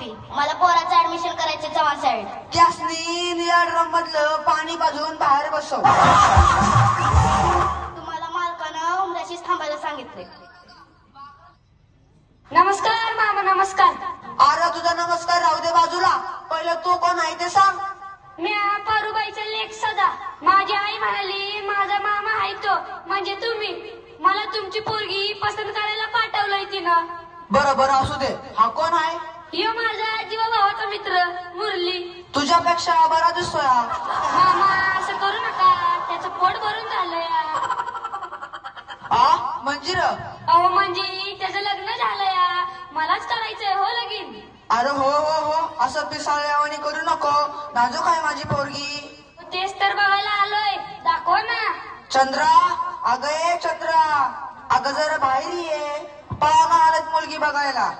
मला पोराचं ऍडमिशन करायचं चव्हाण साईड त्यासनी निळ्या ड्रम मधलं पाणी पाजून बाहेर बसव. तुम्हाला मालकानं उमऱ्याशीच थांबायला सांगितले नमस्कार मामा नमस्कार. अरे तुझा नमस्कार राहू दे बाजूला. पहिलं तू कोण आहे ते सांग. मी पारुबाईचा लेख सदा. माझी आई म्हणाली माझा मामा आहे तो. म्हणजे तुम्ही. मला तुमची पोरगी पसंत करायला पाठवलंय तिनं. बरं बरं असू दे. हा कोण आहे? ह्यो माझा जीवा भावाचा मित्र मुरली. तुझ्यापेक्षा बरा दिसतोय हा. मामा असं करू नका. त्याचं पोट भरून झालंय. आ? मंजिर? अहो म्हणजे त्याचं लग्न झालंय. मलाच करायचंय हो लगीन. अरे हो हो हो. असं पिसाळ्यावानी करू नको. नाजूक आहे माझी पोरगी. तेच तर बघायला आलोय. दाखव ना. चंद्रा? अगं ए चंद्रा. अगं जरा बाहेर ये. पाहुणा आलेत मुलगी बघायला.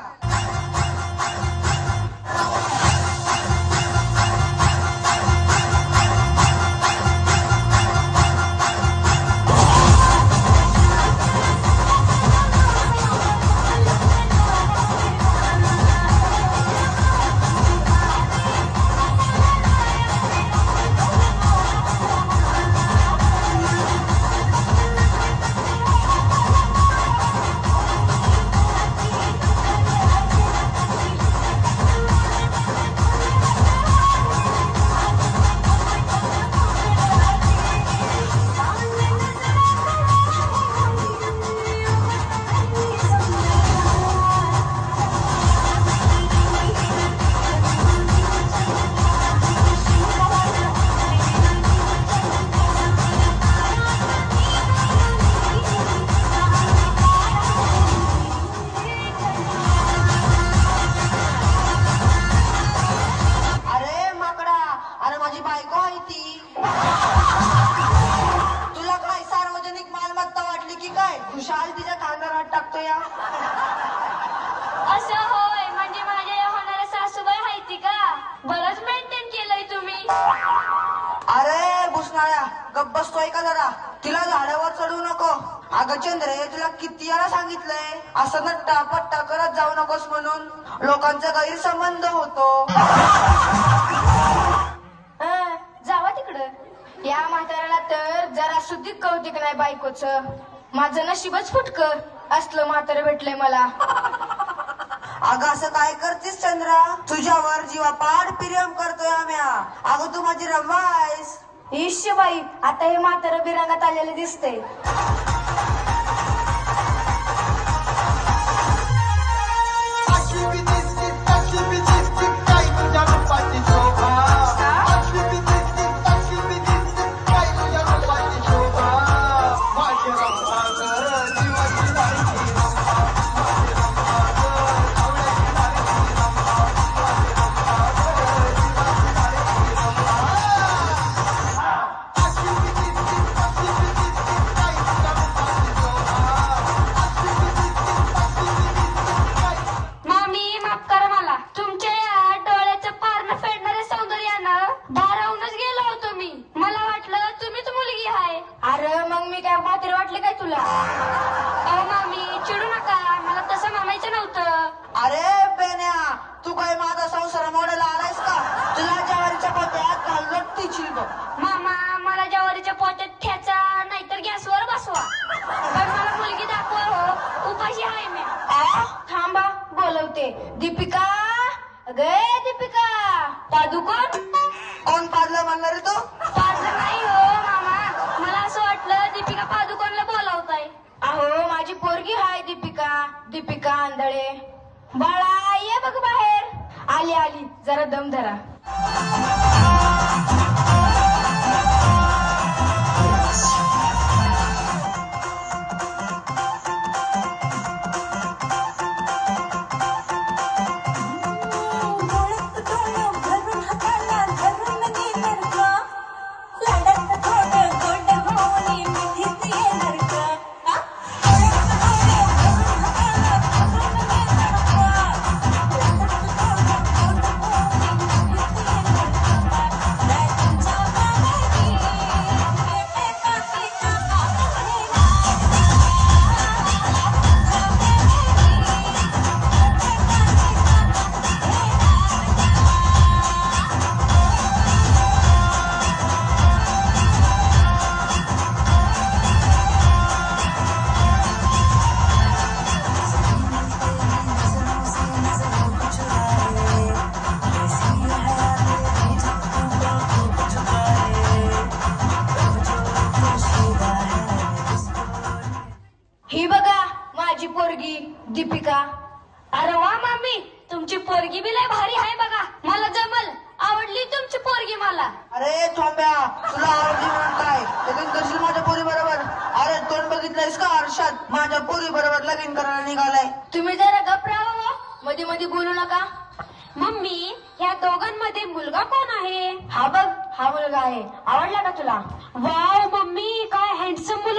Thank you. गप बसतोय का जरा? तिला झाडावर चढू नको. अगं चंद्रे तुला किती वेळा सांगितलंय? असं नट्टा पट्टा करत जाऊ नकोस म्हणून. लोकांचा गैरसंबंध होतो. जावा तिकडं. या म्हाताऱ्याला तर जरा सुद्धा कौतिक नाही बायकोच. माझं नशीबच फुटक. असलं म्हातारं भेटलंय मला. अगं असं काय करतीस चंद्रा? तुझ्यावर जीवापाड प्रेम करतोय आम्या अगं तू माझी रंबा ही शिवाई आता हे म्हातारं बिरंगात आलेलं दिसतंय. अरे बेन्या तू काय माझा संसार मोडायला आलायस का? तुला ज्वारीच्या पोत्यात घालून तिची बघ मामा मला ज्वारीच्या पोत्यात ठेचा नाहीतर गॅसवर बसवा. पण मला मुलगी दाखवा हो. उपाशी आहे मी. आ, थांबा बोलवते. दीपिका गे दीपिका. दादू कोण बाळा ये बघ बाहेर. आली आली. जरा दम धरा. दीपिका अरे वा मम्मी तुमची पोरगी बी लय भारी आहे बघा. मला जमल. आवडली तुमची पोरगी मला. अरे थोंब्या. तुला आवडली म्हणून काय? लगीन करशील माझ्या पोरी बरोबर? अरे तोंड बघितलंयस का हर्षद माझ्या पोरी बरोबर लगीन करायला निघालाय. तुम्ही जरा गप हो. मध्ये मध्ये बोलू नका. मम्मी या दोघांमध्ये मुलगा कोण आहे? हा बघ हा मुलगा आहे. आवडला का तुला? वाव मम्मी काय हँडसम मुलगा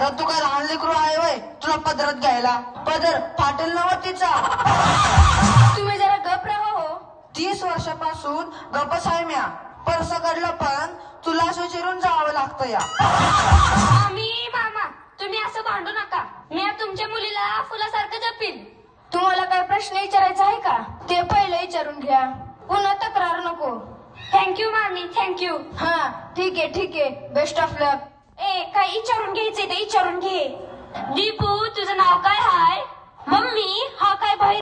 अरे तू काय लहान लेकरू आहे वय? तुला पदरात घ्यायला. पदर फाटेल नव तिचा. तुम्ही जरा गप राहा हो. तीस वर्षापासून गपस आहे म्या. परस कडलं पण तुला विचारून जावं लागतं या. मामी मामा तुम्ही असं भांडू नका. मी तुमच्या मुलीला फुलासारखं जपीन. तुम्हाला काय प्रश्न विचारायचा आहे का? ते पहिले विचारून घ्या. पुन्हा तक्रार नको. थँक्यू मामी. थँक्यू हा ठीक आहे ठीक आहे. बेस्ट ऑफ लक ए काय विचारून घ्यायचंय ते विचारून घे. दीपू तुझं नाव काय हाय? मम्मी हा काय बाहेर